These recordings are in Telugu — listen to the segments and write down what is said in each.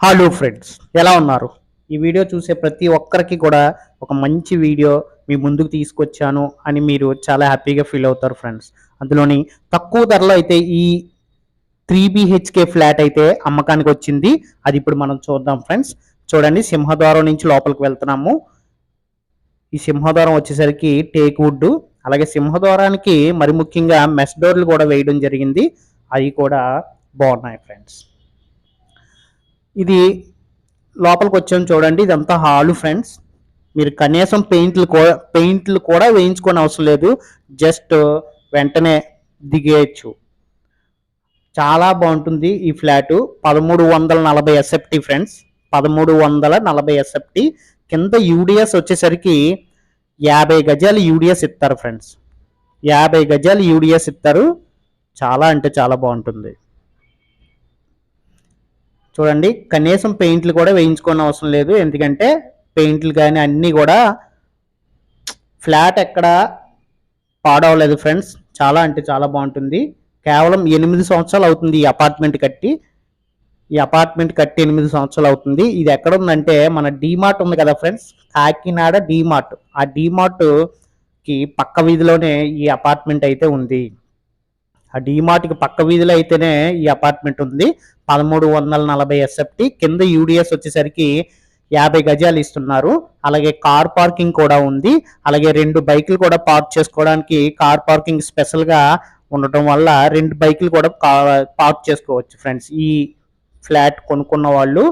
హలో ఫ్రెండ్స్ ఎలా ఉన్నారు? ఈ వీడియో చూసే ప్రతి ఒక్కరికి కూడా ఒక మంచి వీడియో మీ ముందుకు తీసుకొచ్చాను అని మీరు చాలా హ్యాపీగా ఫీల్ అవుతారు ఫ్రెండ్స్ అందులోని తక్కువ ధరలో అయితే ఈ త్రీ బిహెచ్కే ఫ్లాట్ అయితే అమ్మకానికి వచ్చింది. అది ఇప్పుడు మనం చూద్దాం ఫ్రెండ్స్ చూడండి సింహద్వారం నుంచి లోపలికి వెళ్తున్నాము. ఈ సింహద్వారం వచ్చేసరికి టేక్ వుడ్. అలాగే సింహద్వారానికి మరి ముఖ్యంగా మెస్ డోర్లు కూడా వేయడం జరిగింది. అవి కూడా బాగున్నాయి ఫ్రెండ్స్ ఇది లోపలికి వచ్చాము చూడండి ఇదంతా హాలు ఫ్రెండ్స్ మీరు కనీసం పెయింట్లు కూడా పెయింట్లు కూడా వేయించుకోని అవసరం లేదు. జస్ట్ వెంటనే దిగేయచ్చు. చాలా బాగుంటుంది ఈ ఫ్లాటు. పదమూడు వందల నలభై ఎస్ఎఫ్టీ ఫ్రెండ్స్ పదమూడు వందల నలభై ఎస్ఎఫ్టీ కింద యూడిఎస్ వచ్చేసరికి యాభై గజాలు యూడిఎస్ ఇస్తారు ఫ్రెండ్స్ యాభై గజాలు యూడిఎస్ ఇస్తారు. చాలా అంటే చాలా బాగుంటుంది. చూడండి కనీసం పెయింట్లు కూడా వేయించుకోని అవసరం లేదు. ఎందుకంటే పెయింట్లు కానీ అన్నీ కూడా ఫ్లాట్ ఎక్కడ పాడవలేదు ఫ్రెండ్స్. చాలా అంటే చాలా బాగుంటుంది. కేవలం ఎనిమిది సంవత్సరాలు అవుతుంది ఈ అపార్ట్మెంట్ కట్టి. ఈ అపార్ట్మెంట్ కట్టి ఎనిమిది సంవత్సరాలు అవుతుంది. ఇది ఎక్కడ ఉందంటే మన డీమార్ట్ ఉంది కదా ఫ్రెండ్స్. కాకినాడ డీమార్ట్. ఆ డీమార్ట్కి పక్క వీధిలోనే ఈ అపార్ట్మెంట్ అయితే ఉంది. ఆ డీమార్ట్కి పక్క వీధిలో అయితేనే ఈ అపార్ట్మెంట్ ఉంది. పదమూడు వందల నలభై ఎస్ఎఫ్టీ కింద యూడిఎస్ వచ్చేసరికి యాభై గజాలు ఇస్తున్నారు. అలాగే కార్ పార్కింగ్ కూడా ఉంది. అలాగే రెండు బైకులు కూడా పార్క్ చేసుకోవడానికి కార్ పార్కింగ్ స్పెషల్గా ఉండటం వల్ల రెండు బైకులు కూడా పార్క్ చేసుకోవచ్చు ఫ్రెండ్స్. ఈ ఫ్లాట్ కొనుక్కున్న వాళ్ళు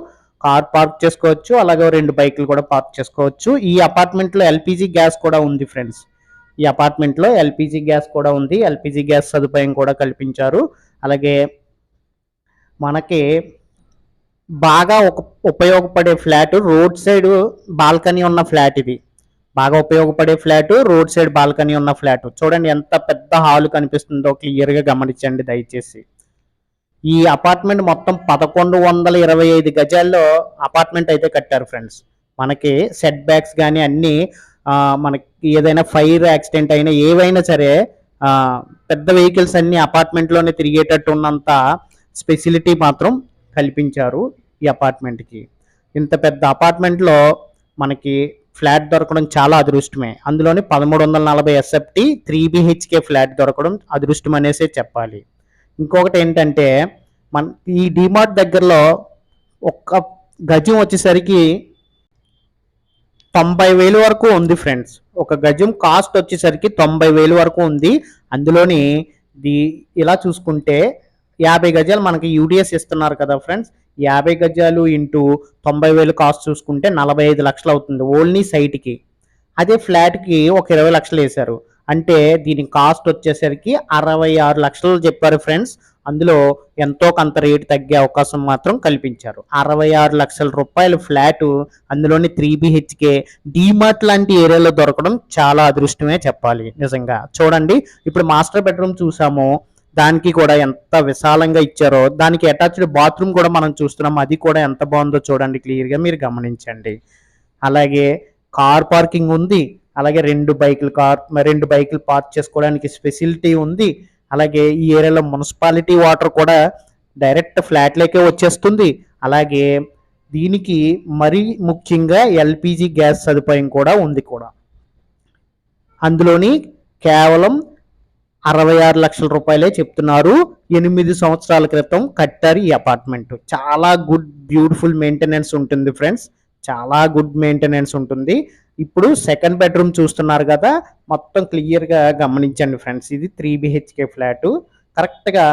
కార్ పార్క్ చేసుకోవచ్చు అలాగే రెండు బైకులు కూడా పార్క్ చేసుకోవచ్చు. ఈ అపార్ట్మెంట్లో ఎల్పిజి గ్యాస్ కూడా ఉంది ఫ్రెండ్స్. ఈ అపార్ట్మెంట్లో ఎల్పిజి గ్యాస్ కూడా ఉంది. ఎల్పిజి గ్యాస్ సదుపాయం కూడా కల్పించారు. అలాగే మనకి బాగా ఒక ఉపయోగపడే ఫ్లాట్ రోడ్ సైడ్ బాల్కనీ ఉన్న ఫ్లాట్ ఇది. బాగా ఉపయోగపడే ఫ్లాట్ రోడ్ సైడ్ బాల్కనీ ఉన్న ఫ్లాట్. చూడండి ఎంత పెద్ద హాల్ కనిపిస్తుందో క్లియర్గా గమనించండి దయచేసి. ఈ అపార్ట్మెంట్ మొత్తం పదకొండు వందల ఇరవై ఐదు గజాల్లో అపార్ట్మెంట్ అయితే కట్టారు ఫ్రెండ్స్. మనకి సెట్ బ్యాక్స్ కానీ అన్నీ మనకి ఏదైనా ఫైర్ యాక్సిడెంట్ అయినా ఏవైనా సరే పెద్ద వెహికల్స్ అన్ని అపార్ట్మెంట్లోనే తిరిగేటట్టు ఉన్నంత స్పెసిలిటీ మాత్రం కల్పించారు ఈ అపార్ట్మెంట్కి ఇంత పెద్ద అపార్ట్మెంట్లో మనకి ఫ్లాట్ దొరకడం చాలా అదృష్టమే. అందులోని పదమూడు వందల నలభై ఎస్ఎఫ్టీ త్రీ బిహెచ్కే ఫ్లాట్ దొరకడం అదృష్టం అనేసే చెప్పాలి. ఇంకొకటి ఏంటంటే మన ఈ డిమార్ట్ దగ్గరలో ఒక్క గజం వచ్చేసరికి తొంభై వేలు వరకు ఉంది ఫ్రెండ్స్. ఒక గజం కాస్ట్ వచ్చేసరికి తొంభై వేలు వరకు ఉంది. అందులోని ది ఇలా చూసుకుంటే యాభై గజాలు మనకి యూడిఎస్ ఇస్తున్నారు కదా ఫ్రెండ్స్. యాభై గజాలు ఇంటూ తొంభై వేలు కాస్ట్ చూసుకుంటే నలభై ఐదు లక్షలు అవుతుంది ఓన్లీ సైట్కి. అదే ఫ్లాట్కి ఒక ఇరవై లక్షలు వేశారు. అంటే దీని కాస్ట్ వచ్చేసరికి అరవై ఆరు లక్షలు చెప్పారు ఫ్రెండ్స్. అందులో ఎంతో కొంత రేటు తగ్గే అవకాశం మాత్రం కల్పించారు. అరవై ఆరు లక్షల రూపాయల ఫ్లాట్ అందులోని త్రీ బిహెచ్కే డీమార్ట్ లాంటి ఏరియాలో దొరకడం చాలా అదృష్టమే చెప్పాలి నిజంగా. చూడండి ఇప్పుడు మాస్టర్ బెడ్రూమ్ చూసాము. దానికి కూడా ఎంత విశాలంగా ఇచ్చారో దానికి అటాచ్డ్ బాత్రూమ్ కూడా మనం చూస్తున్నాం. అది కూడా ఎంత బాగుందో చూడండి క్లియర్గా మీరు గమనించండి. అలాగే కార్ పార్కింగ్ ఉంది. అలాగే రెండు బైకులు కార్ రెండు బైకులు పార్క్ చేసుకోవడానికి ఫెసిలిటీ ఉంది. అలాగే ఈ ఏరియాలో మున్సిపాలిటీ వాటర్ కూడా డైరెక్ట్ ఫ్లాట్లోకే వచ్చేస్తుంది. అలాగే దీనికి మరీ ముఖ్యంగా ఎల్పిజి గ్యాస్ సదుపాయం కూడా ఉంది కూడా. అందులోని కేవలం అరవై ఆరు లక్షల రూపాయలే చెప్తున్నారు. ఎనిమిది సంవత్సరాల క్రితం కట్టారు ఈ అపార్ట్మెంట్. చాలా గుడ్ బ్యూటిఫుల్ మెయింటెనెన్స్ ఉంటుంది ఫ్రెండ్స్. చాలా గుడ్ మెయింటెనెన్స్ ఉంటుంది. ఇప్పుడు సెకండ్ బెడ్రూమ్ చూస్తున్నారు కదా మొత్తం క్లియర్గా గమనించండి ఫ్రెండ్స్. ఇది త్రీ బిహెచ్కే ఫ్లాట్. కరెక్ట్గా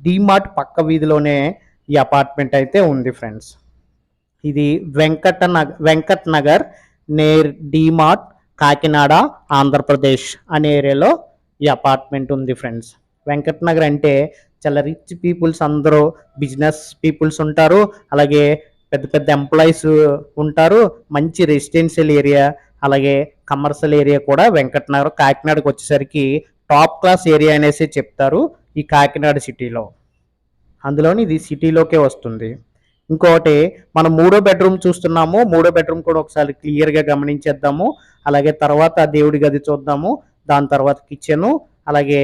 డిమార్ట్ పక్క వీధిలోనే ఈ అపార్ట్మెంట్ అయితే ఉంది ఫ్రెండ్స్. ఇది వెంకట నగర్ వెంకట్ నగర్ నేర్ డిమార్ట్ కాకినాడ ఆంధ్రప్రదేశ్ అనే ఏరియాలో ఈ అపార్ట్మెంట్ ఉంది ఫ్రెండ్స్ వెంకట్ నగర్ అంటే చాలా రిచ్ పీపుల్స్ అందరూ బిజినెస్ పీపుల్స్ ఉంటారు. అలాగే పెద్ద పెద్ద ఎంప్లాయీస్ ఉంటారు. మంచి రెసిడెన్షియల్ ఏరియా అలాగే కమర్షియల్ ఏరియా కూడా వెంకటనగర్ కాకినాడకి కాకినాడకు వచ్చేసరికి టాప్ క్లాస్ ఏరియా అనేసి చెప్తారు ఈ కాకినాడ సిటీలో అందులోని ఇది సిటీలోకే వస్తుంది. ఇంకోటి మనం మూడో బెడ్రూమ్ చూస్తున్నాము. మూడో బెడ్రూమ్ కూడా ఒకసారి క్లియర్గా గమనించేద్దాము. అలాగే తర్వాత దేవుడి గది చూద్దాము. దాని తర్వాత కిచెను అలాగే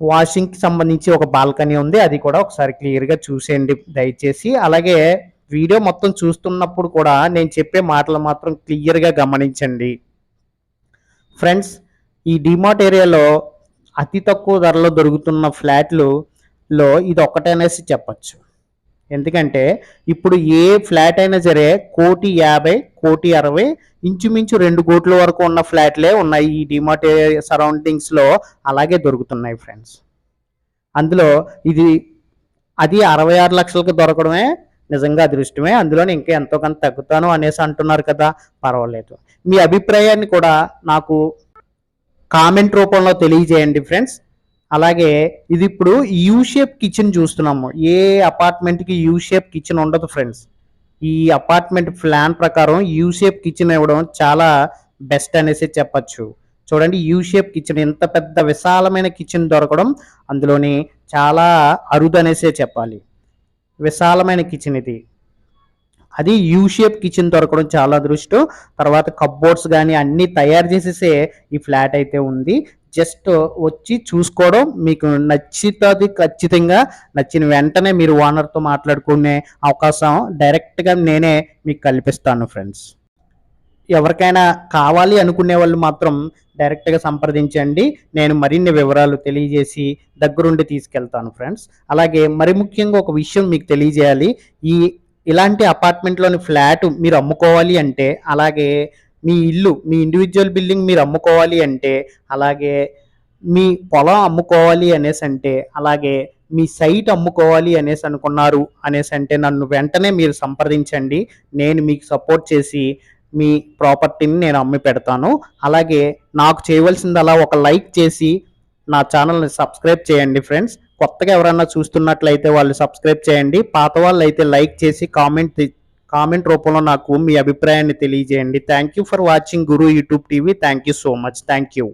వాషింగ్కి సంబంధించి ఒక బాల్కనీ ఉంది అది కూడా ఒకసారి క్లియర్గా చూసేయండి దయచేసి. అలాగే వీడియో మొత్తం చూస్తున్నప్పుడు కూడా నేను చెప్పే మాటలు మాత్రం క్లియర్గా గమనించండి. ఫ్రెండ్స్ ఈ డిమార్ట్ ఏరియాలో అతి తక్కువ ధరలో దొరుకుతున్న ఫ్లాట్లు లో ఇది ఒకటనేసి చెప్పచ్చు. ఎందుకంటే ఇప్పుడు ఏ ఫ్లాట్ అయినా సరే కోటి యాభై కోటి అరవై ఇంచుమించు రెండు కోట్ల వరకు ఉన్న ఫ్లాట్లే ఉన్నాయి ఈ డిమార్ట్ సరౌండింగ్స్లో అలాగే దొరుకుతున్నాయి ఫ్రెండ్స్. అందులో ఇది అది అరవై ఆరు లక్షలకు దొరకడమే నిజంగా అదృష్టమే. అందులోనే ఇంకా ఎంతో కొంత తగ్గుతాను అనేసి అంటున్నారు కదా పర్వాలేదు. మీ అభిప్రాయాన్ని కూడా నాకు కామెంట్ రూపంలో తెలియజేయండి ఫ్రెండ్స్. అలాగే ఇది ఇప్పుడు యూ షేప్ కిచెన్ చూస్తున్నాము. ఏ అపార్ట్మెంట్కి యూ షేప్ కిచెన్ ఉండదు ఫ్రెండ్స్ ఈ అపార్ట్మెంట్ ప్లాన్ ప్రకారం యూ షేప్ కిచెన్ ఇవ్వడం చాలా బెస్ట్ అనేసి చెప్పచ్చు. చూడండి యూ షేప్ కిచెన్ ఎంత పెద్ద విశాలమైన కిచెన్ దొరకడం అందులోని చాలా అరుదు అనేసే చెప్పాలి. విశాలమైన కిచెన్ ఇది. అది యూ షేప్ కిచెన్ దొరకడం చాలా అదృష్టం. తర్వాత కప్బోర్డ్స్ కానీ అన్నీ తయారు చేసేసే ఈ ఫ్లాట్ అయితే ఉంది. జస్ట్ వచ్చి చూసుకోవడం మీకు నచ్చుతుంది ఖచ్చితంగా. నచ్చిన వెంటనే మీరు ఓనర్తో మాట్లాడుకునే అవకాశం డైరెక్ట్గా నేనే మీకు కల్పిస్తాను ఫ్రెండ్స్. ఎవరికైనా కావాలి అనుకునే వాళ్ళు మాత్రం డైరెక్ట్గా సంప్రదించండి. నేను మరిన్ని వివరాలు తెలియజేసి దగ్గరుండి తీసుకెళ్తాను ఫ్రెండ్స్. అలాగే మరి ముఖ్యంగా ఒక విషయం మీకు తెలియజేయాలి. ఈ ఇలాంటి అపార్ట్మెంట్లోని ఫ్లాట్ మీరు అమ్ముకోవాలి అంటే అలాగే మీ ఇల్లు మీ ఇండివిజువల్ బిల్డింగ్ మీరు అమ్ముకోవాలి అంటే అలాగే మీ పొలం అమ్ముకోవాలి అనేసి అంటే అలాగే మీ సైట్ అమ్ముకోవాలి అనేసి అనుకున్నారు అనేసి అంటే నన్ను వెంటనే మీరు సంప్రదించండి. నేను మీకు సపోర్ట్ చేసి మీ ప్రాపర్టీని నేను అమ్మి పెడతాను. అలాగే నాకు చేయవలసిందలా ఒక లైక్ చేసి నా ఛానల్ని సబ్స్క్రైబ్ చేయండి ఫ్రెండ్స్ కొత్తగా ఎవరైనా చూస్తున్నట్లయితే వాళ్ళు సబ్స్క్రైబ్ చేయండి. పాత వాళ్ళు అయితే లైక్ చేసి కామెంట్ కామెంట్ రూపంలో నాకు మీ అభిప్రాయాన్ని తెలియజేయండి. Thank you for watching Guru YouTube TV thank you so much thank you